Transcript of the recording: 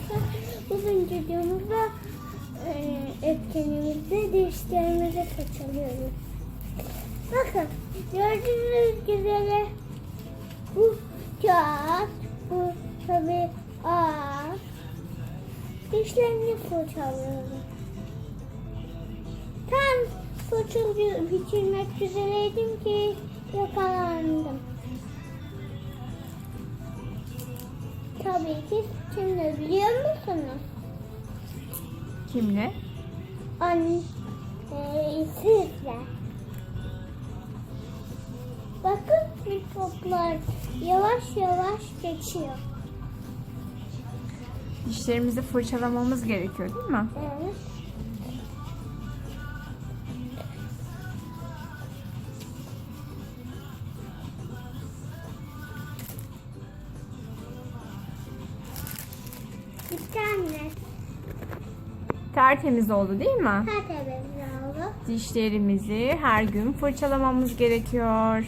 arkadaşlar. Bugünkü videomuzda e, etkinliğimizde dişlerimizi fırçalıyoruz. Bakın gördüğünüz üzere bu kağıt, bu tabi ağaç. Dişlerini fırçalıyorum. Tam fırçalı bitirmek üzereydim ki yakalandım. Tabii ki kimle biliyor musunuz? Kimle? Anne, e, sizle. Bakın mikroplar yavaş yavaş geçiyor. Dişlerimizi fırçalamamız gerekiyor değil mi? Evet. Bitti anne. Tertemiz oldu değil mi? Tertemiz oldu. Dişlerimizi her gün fırçalamamız gerekiyor.